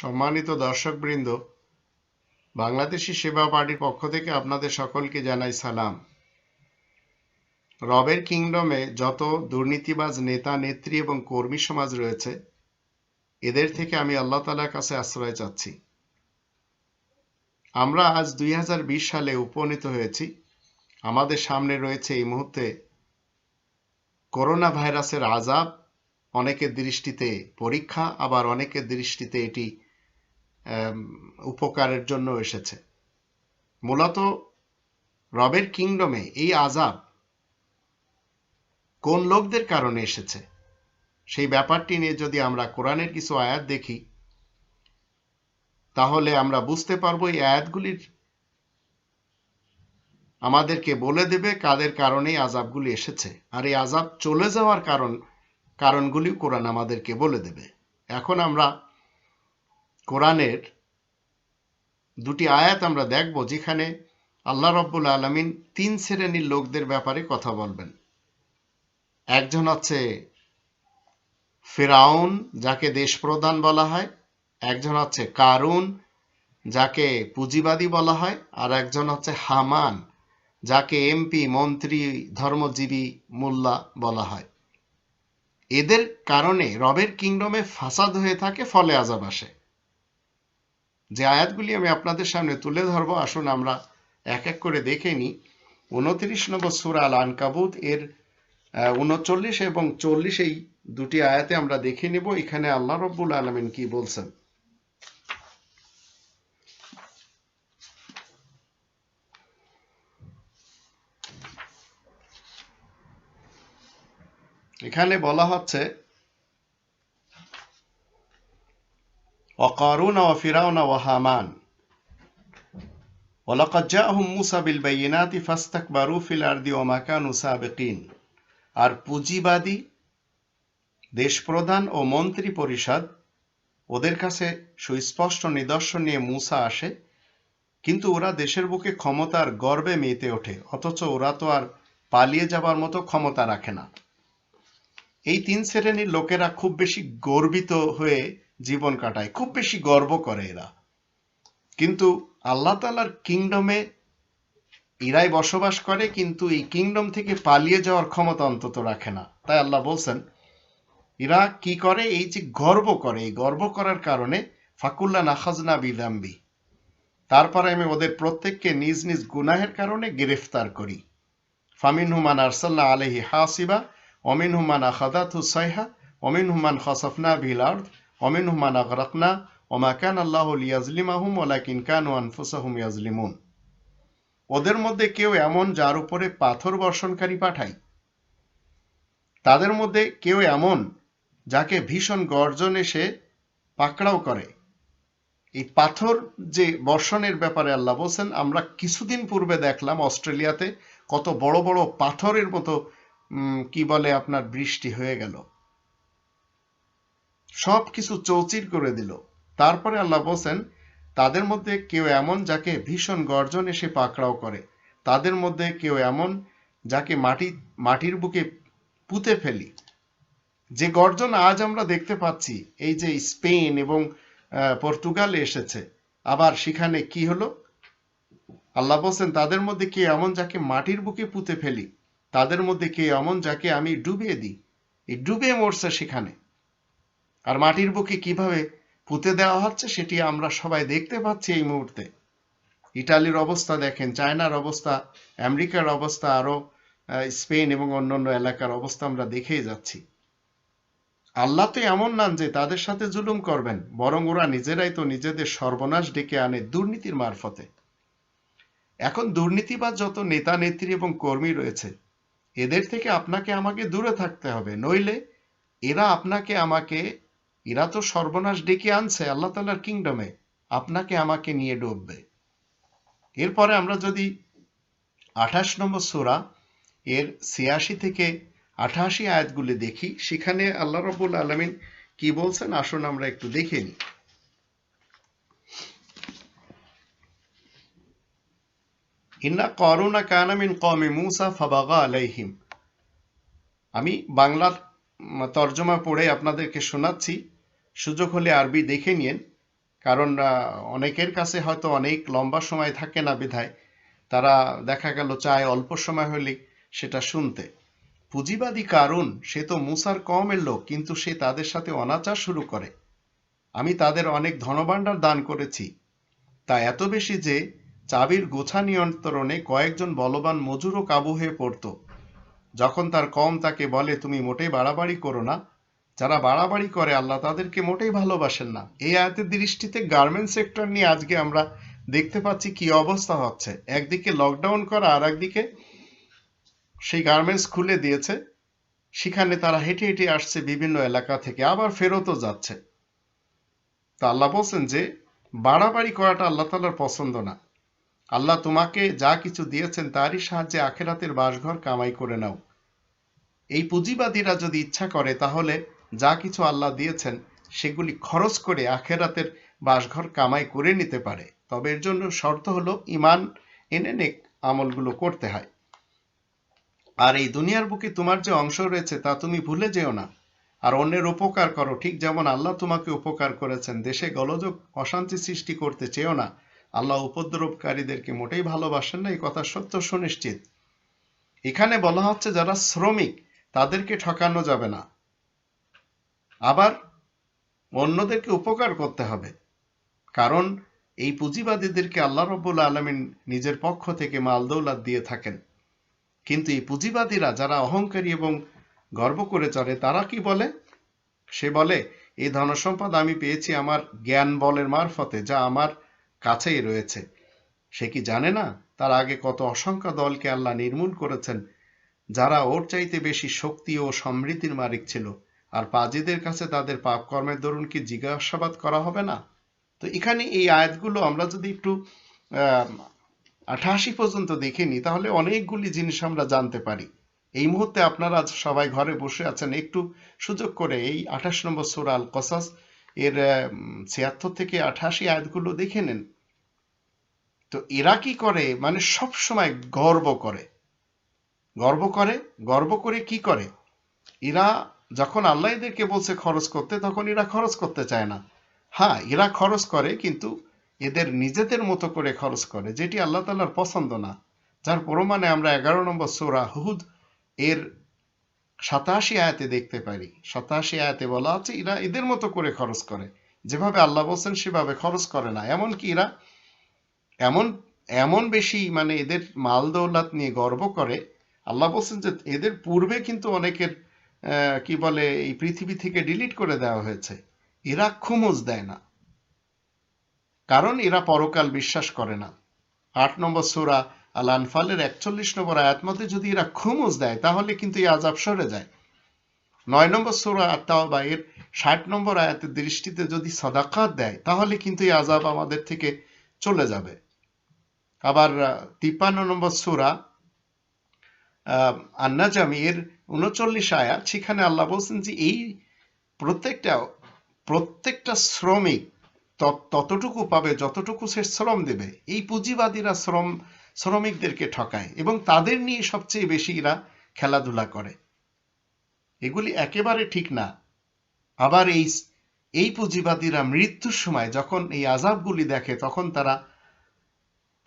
সম্মানিত দর্শকবৃন্দ, বাংলাদেশি সেবা পার্টির পক্ষ থেকে আপনাদের সকলকে জানাই সালাম। রবের কিংডমে যত দুর্নীতিবাজ নেতা, নেত্রী এবং কর্মী সমাজ রয়েছে, এদের থেকে আমি আল্লাহ তালার কাছে আশ্রয় চাচ্ছি। আমরা আজ দুই হাজার বিশ সালে উপনীত হয়েছি। আমাদের সামনে রয়েছে এই মুহূর্তে করোনা ভাইরাসের আজাব, অনেকের দৃষ্টিতে পরীক্ষা, আবার অনেকের দৃষ্টিতে এটি উপকারের জন্য এসেছে। মূলত রবের কিংডমে এই আজাব কোন লোকদের কারণে এসেছে? সেই ব্যাপারটি নিয়ে যদি আমরা কোরআনের কিছু আয়াত দেখি, তাহলে আমরা বুঝতে পারব এই আয়াতগুলির আমাদেরকে বলে দেবে কাদের কারণে আজাবগুলি এসেছে। আর এই আজাব চলে যাওয়ার কারণ কারণগুলি কোরআন আমাদেরকে বলে দেবে। এখন আমরা কোরআনের দুটি আয়াত আমরা দেখব যেখানে আল্লাহ রব্বুল আলমিন তিন শ্রেণির লোকদের ব্যাপারে কথা বলবেন। একজন হচ্ছে ফেরাউন, যাকে দেশপ্রধান বলা হয়। একজন হচ্ছে কারুন, যাকে পুঁজিবাদী বলা হয়। আর একজন হচ্ছে হামান, যাকে এমপি, মন্ত্রী, ধর্মজীবী মোল্লা বলা হয়। এদের কারণে রবের কিংডমে ফাসাদ হয়ে থাকে, ফলে আজাব আসে। যে আয়াতগুলি আমি আপনাদের সামনে তুলে ধরবো, আসুন আমরা এক এক করে দেখে নিই। উনত্রিশ নম্বর সুরা আল আনকাবুত এর উনচল্লিশ এবং চল্লিশ এই দুটি আয়াতে আমরা দেখে নেব, এখানে আল্লাহ রব্বুল আলমিন কি বলছেন। এখানে বলা হচ্ছে وقارون وفرعون وهامان ولقد جاءهم موسى بالبينات فاستكبروا في الأرض وما كانوا سابقين আর পুঁজিবাদী দেশপ্রধান ও মন্ত্রী পরিষদ ওদের কাছে সুস্পষ্ট নিদর্শন নিয়ে মুসা আসে কিন্তু ওরা দেশের বুকে ক্ষমতার গর্বে মেতে ওঠে অথচ ওরা তো আর পালিয়ে যাবার মতো ক্ষমতা রাখে না এই তিন শ্রেণীর লোকেরা খুব বেশি গর্বিত হয়ে জীবন কাটায়। খুব বেশি গর্ব করে এরা। কিন্তু আল্লাহ তালার কিংডমে ইরাই বসবাস করে, কিন্তু এই কিংডম থেকে পালিয়ে যাওয়ার ক্ষমতা অন্তত রাখে না। তাই আল্লাহ বলছেন ইরা কি করে? এই যে গর্ব করে। এই গর্ব করার কারণে ফাকুল্লা নাখাজনা বিদাম্বি। তারপরে আমি ওদের প্রত্যেককে নিজ নিজ গুনাহের কারণে গ্রেফতার করি। ফামিন হুমান আরসাল্লাহ আলহি হাসিবা অমিন হুমান আখাদাতু সাইহা অমিন হুমান খসফনা বিল অমিন হুমান আগরাকনা ওমা কান আল্লাহ লিয়াজলিমাহুম ওলাকিন কানু আনফুসাহুম ইয়াজলিমুন ওদের মধ্যে কেউ এমন যার উপরে পাথর বর্ষণকারী পাঠায়। তাদের মধ্যে কেউ এমন যাকে ভীষণ গর্জন এসে পাকড়াও করে। এই পাথর যে বর্ষণের ব্যাপারে আল্লাহ বলছেন, আমরা কিছুদিন পূর্বে দেখলাম অস্ট্রেলিয়াতে কত বড় বড় পাথরের মতো কি বলে আপনার বৃষ্টি হয়ে গেল। সব কিছু চৌচির করে দিল। তারপরে আল্লাহ বলছেন, তাদের মধ্যে কেউ এমন যাকে ভীষণ গর্জন এসে পাকড়াও করে, তাদের মধ্যে কেউ এমন যাকে মাটি, মাটির বুকে পুঁতে ফেলি। যে গর্জন আজ আমরা দেখতে পাচ্ছি, এই যে স্পেন এবং পর্তুগালে এসেছে, আবার সেখানে কি হলো? আল্লাহ বলছেন, তাদের মধ্যে কে এমন যাকে মাটির বুকে পুঁতে ফেলি, তাদের মধ্যে কে এমন যাকে আমি ডুবিয়ে দিই। এই ডুবে মরছে সেখানে। আর মাটির বুকে কীভাবে পুঁতে দেওয়া হচ্ছে সেটি আমরা সবাই দেখতে পাচ্ছি এই মুহূর্তে। ইটালির অবস্থা দেখেন, চায়নার অবস্থা, আমেরিকার অবস্থা আরও স্পেন এবং অন্যান্য এলাকার অবস্থা আমরা দেখেই যাচ্ছি। আল্লাহ তো এমন নান যে তাদের সাথে জুলুম করবেন, বরং ওরা নিজেরাই তো নিজেদের সর্বনাশ ডেকে আনে দুর্নীতির মারফতে। এখন দুর্নীতিবাজ যত নেতা, নেত্রী এবং কর্মী রয়েছে, এদের থেকে আপনাকে আমাকে দূরে থাকতে হবে, নইলে এরা আপনাকে, আমাকে এরা তো সর্বনাশ ডেকে আনছে আল্লাহ তালার কিংডমে আপনাকে আমাকে নিয়ে ডুববে। এরপরে আমরা যদি আঠাশ নম্বর সুরা, এর ছিয়াশি থেকে আঠাশি আয়াতগুলি দেখি, সেখানে আল্লাহ রবুল আলমিন কি বলছেন? আসুন আমরা একটু দেখে নিই। ইন্না করুণা কানামিন কমে মুসা ফাবাগা আলাইহিম। আমি বাংলার তর্জমা পড়ে আপনাদেরকে শোনাচ্ছি। সুযোগ হলে আরবি দেখে নিন কারণ অনেকের কাছে হয়তো অনেক লম্বা সময় থাকে না বিধায়। তারা দেখা গেল চায় অল্প সময় হলে সেটা শুনতে। পুঁজিবাদী কারণ সে তো মুসার কমের লোক, কিন্তু সে তাদের সাথে অনাচার শুরু করে। আমি তাদের অনেক ধনভাণ্ডার দান করেছি। তা এত বেশি যে চাবির গোছা নিয়ন্ত্রণে কয়েকজন বলবান মজুরও কাবু হয়ে পড়তো। যখন তার কম তাকে বলে, তুমি মোটেই বাড়াবাড়ি করো না যারা বাড়াবাড়ি করে আল্লাহ তাদেরকে মোটেই ভালোবাসেন না। এই আয়াতের দৃষ্টিতে গার্মেন্ট সেক্টর নিয়ে আজকে আমরা দেখতে পাচ্ছি কি অবস্থা হচ্ছে। একদিকে লকডাউন করা আর একদিকে সেই গার্মেন্টস খুলে দিয়েছে। সেখানে তারা হেঁটে হেঁটে আসছে বিভিন্ন এলাকা থেকে, আবার ফেরতও যাচ্ছে। তা আল্লাহ বলছেন যে, বাড়াবাড়ি করাটা আল্লাহ তালার পছন্দ না। আল্লাহ তোমাকে যা কিছু দিয়েছেন তারই সাহায্যে আখেরাতের বাসঘর কামাই করে নাও। এই পুঁজিবাদীরা যদি ইচ্ছা করে, তাহলে যা কিছু আল্লাহ দিয়েছেন, সেগুলি খরচ করে আখেরাতের বাসঘর কামাই করে নিতে পারে। তবে এর জন্য শর্ত হলো ইমান এনে নেক আমলগুলো করতে হয়। আর এই দুনিয়ার বুকে তোমার যে অংশ রয়েছে তা তুমি ভুলে যেও না। আর অন্যের উপকার করো, ঠিক যেমন আল্লাহ তোমাকে উপকার করেছেন। দেশে গলযোগ, অশান্তি সৃষ্টি করতে চেও না। আল্লাহ উপদ্রবকারীদেরকে মোটেই ভালোবাসেন না, এই কথা সত্য সুনিশ্চিত। এখানে বলা হচ্ছে, যারা শ্রমিক, তাদেরকে ঠকানো যাবে না। আবার অন্যদেরকে উপকার করতে হবে। কারণ এই পুঁজিবাদীদেরকে আল্লাহ রব্বুল আলমিন নিজের পক্ষ থেকে মালদৌলাত দিয়ে থাকেন। কিন্তু এই পুঁজিবাদীরা যারা অহংকারী এবং গর্ব করে চলে তারা কি বলে? সে বলে, এই ধনসম্পদ আমি পেয়েছি আমার জ্ঞান বলের মারফতে যা আমার কাছেই রয়েছে। সে কি জানে না? তার আগে কত অসংখ্য দলকে আল্লাহ নির্মূল করেছেন, যারা ওর চাইতে বেশি শক্তি ও সমৃদ্ধির মালিক ছিল। আর পাজিদের কাছে তাদের পাপ কর্মের দরুন কি জিজ্ঞাসাবাদ করা হবে না? তো এখানে এই আয়াতগুলো আমরা যদি একটু আঠাশি পর্যন্ত দেখে নিই, তাহলে অনেকগুলি জিনিস আমরা জানতে পারি। এই মুহূর্তে আপনারা সবাই ঘরে বসে আছেন, একটু সুযোগ করে এই আঠাশ নম্বর সুরাল কসাস এর ছিয়াত্তর থেকে আঠাশি আয়াতগুলো দেখে নেন। তো এরা কি করে? মানে সব সময় গর্ব করে। গর্ব করে? গর্ব করে কি করে? এরা যখন আল্লাহ এদেরকে বলছে খরচ করতে, তখন এরা খরচ করতে চায় না। হ্যাঁ এরা খরচ করে, কিন্তু এদের নিজেদের মতো করে খরচ করে, যেটি আল্লাহ তাল্লার পছন্দ না। যার প্রমাণে আমরা এগারো নম্বর সোরা হুদ এর সাতাশি আয়াতে দেখতে পারি। সাতাশি আয়াতে বলা আছে, এরা এদের মতো করে খরচ করে। যেভাবে আল্লাহ বলছেন, সেভাবে খরচ করে না। এমনকি এরা এমন এমন বেশি মানে এদের মাল দৌলাত নিয়ে গর্ব করে। আল্লাহ বলছেন যে এদের পূর্বে কিন্তু অনেকের কি বলে, এই পৃথিবী থেকে ডিলিট করে দেওয়া হয়েছে। এরা খুমুজ দেয় না। কারণ এরা পরকাল বিশ্বাস করে না। আট নম্বর সুরা আল আনফালের একচল্লিশ নম্বর আয়াত মতে যদি এরা খুমুজ দেয়, তাহলে কিন্তু এই আজাব সরে যায়। নয় নম্বর সুরা আত্মা এর ষাট নম্বর আয়াতের দৃষ্টিতে যদি সদাকাত দেয়, তাহলে কিন্তু এই আজাব আমাদের থেকে চলে যাবে। আবার তিপ্পান্ন নম্বর সুরা আন্নাজামি এর উনচল্লিশ আয়াত, সেখানে আল্লাহ বলছেন যে এই প্রত্যেকটা প্রত্যেকটা শ্রমিক ততটুকু পাবে, যতটুকু সে শ্রম দেবে। এই পুঁজিবাদীরা শ্রম, শ্রমিকদেরকে ঠকায় এবং তাদের নিয়ে সবচেয়ে বেশি এরা খেলাধুলা করে। এগুলি একেবারে ঠিক না। আবার এই এই পুঁজিবাদীরা মৃত্যুর সময় যখন এই আজাবগুলি দেখে, তখন তারা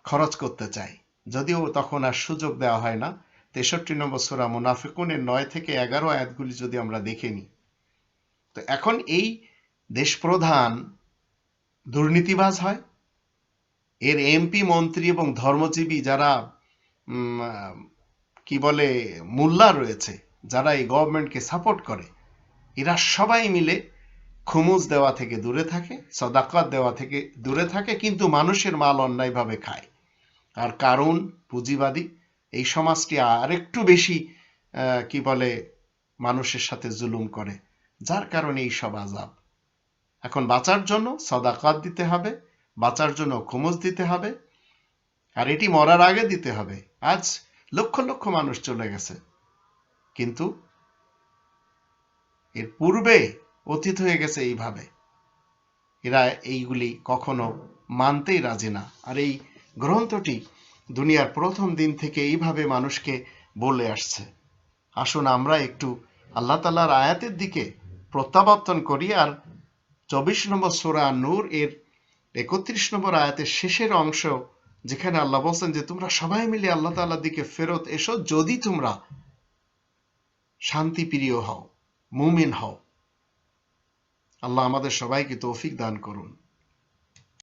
খরচ করতে চায়। যদিও তখন আর সুযোগ দেওয়া হয় না। তেষট্টি নম্বর সোরা মুনাফিকুনের নয় থেকে এগারো আয়াতগুলি যদি আমরা দেখে নিই। তো এখন এই দেশ প্রধান দুর্নীতিবাজ হয়। এর এমপি মন্ত্রী এবং ধর্মজীবী যারা কি বলে, মোল্লা রয়েছে, যারা এই গভর্নমেন্টকে সাপোর্ট করে, এরা সবাই মিলে খুমুজ দেওয়া থেকে দূরে থাকে, সদাকাত দেওয়া থেকে দূরে থাকে, কিন্তু মানুষের মাল অন্যায়ভাবে খায়। আর কারণ পুঁজিবাদী এই সমাজটি আরেকটু বেশি কি বলে, মানুষের সাথে জুলুম করে, যার কারণে এই সব আজাব এখন বাঁচার জন্য সদাকাত দিতে হবে, বাঁচার জন্য খুমজ দিতে হবে, আর এটি মরার আগে দিতে হবে। আজ লক্ষ লক্ষ মানুষ চলে গেছে, কিন্তু এর পূর্বে অতীত হয়ে গেছে এইভাবে। এরা এইগুলি কখনো মানতেই রাজি না। আর এই গ্রন্থটি দুনিয়ার প্রথম দিন থেকে এইভাবে মানুষকে বলে আসছে। আসুন আমরা একটু আল্লাহ তালার আয়াতের দিকে প্রত্যাবর্তন করি আর চব্বিশ নম্বর সোরা নূর এর একত্রিশ নম্বর আয়াতের শেষের অংশ যেখানে আল্লাহ বলছেন যে, তোমরা সবাই মিলে আল্লাহ তাআলার দিকে ফেরত এসো। যদি তোমরা শান্তি প্রিয় হও, মুমিন হও, আল্লাহ আমাদের সবাইকে তৌফিক দান করুন।